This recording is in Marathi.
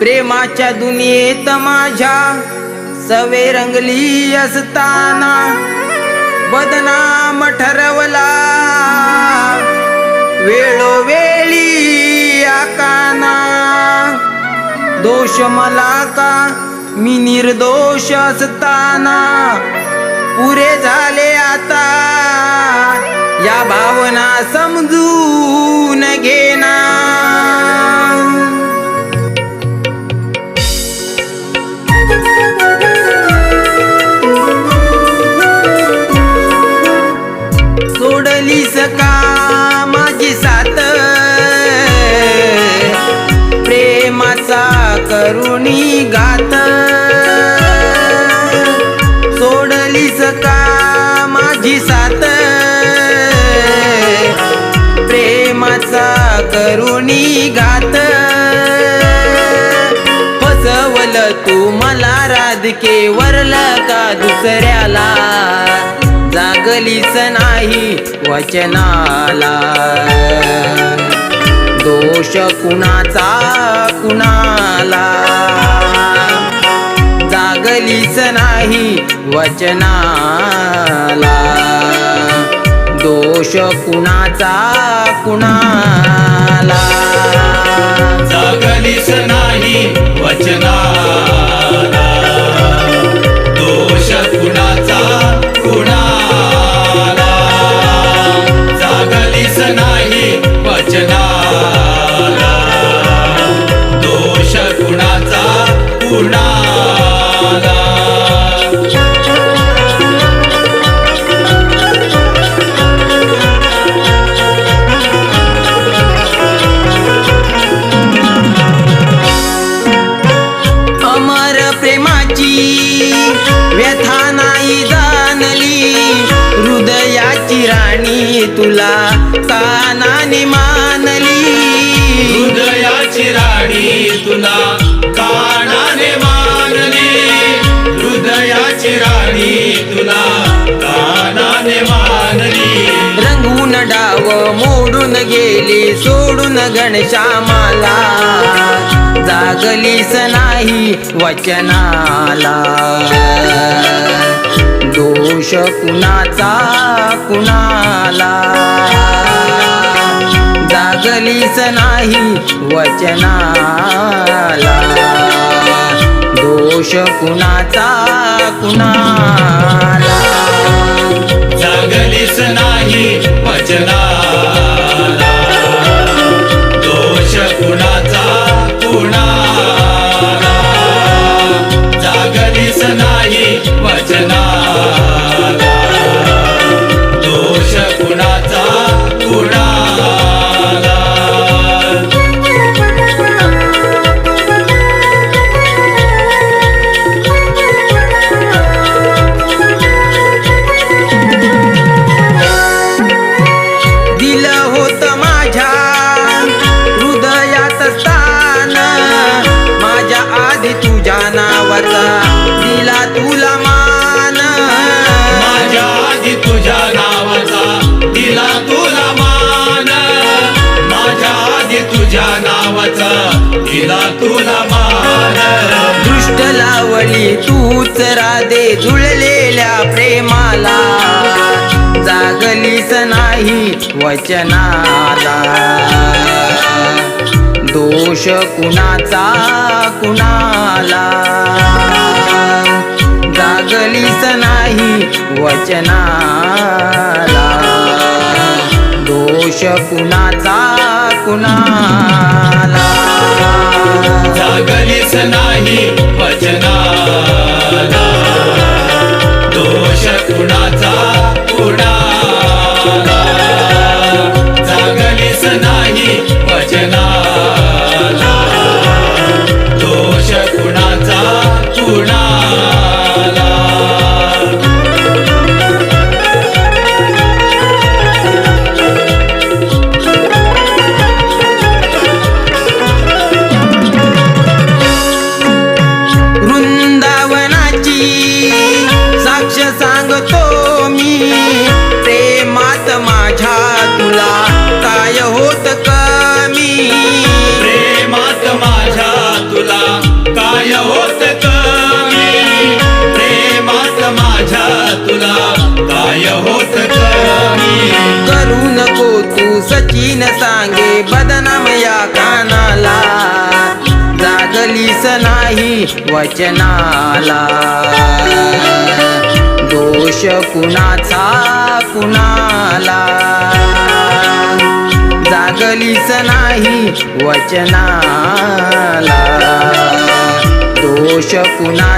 प्रेमाच्या दुनियेत माझ्या सवे रंगली असताना बदनाम ठरवला. वेळोवेळी आकाना दोष मला का मी निर्दोष असताना. पुरे झाले आता या भावना समजून घेणार करुणी गात. फसवल तू मला राधके वरलं का दुसऱ्याला? जागलीच नाही वचनाला. दोष कुणाचा कुणाला? जागलीच नाही वचनाला. दोष कुणाचा कुणा वचना. जागलीस नाही वचना. तुला कानाने मानली. हृदयाची राणी तुला कानाने मानली. हृदयाची राणी तुला कानाने मानली. रंगून डाव मोडून गेली सोडून घनश्यामाला. जागलीस नाही वचनाला. दोष कुणाचा कुणाला? जागलीच नाही वचनाला. दोष कुणाचा कुणाला? जागलीच नाही तुझ्या नावाचा दिला तुला मान. दृष्ट लावली तूच राधे जुळलेल्या प्रेमाला. जागलीस नाही वचनाला. दोष कुणाचा कुणाला? जागलीस नाही वचनाला. दोष कुणाचा कुणाला? जागलीस नाही वचनाला. दोष कुणाचा? नाही वचनाला. दोष कुणाचा कुणाला? जागलीस नाही वचनाला. दोष कुणा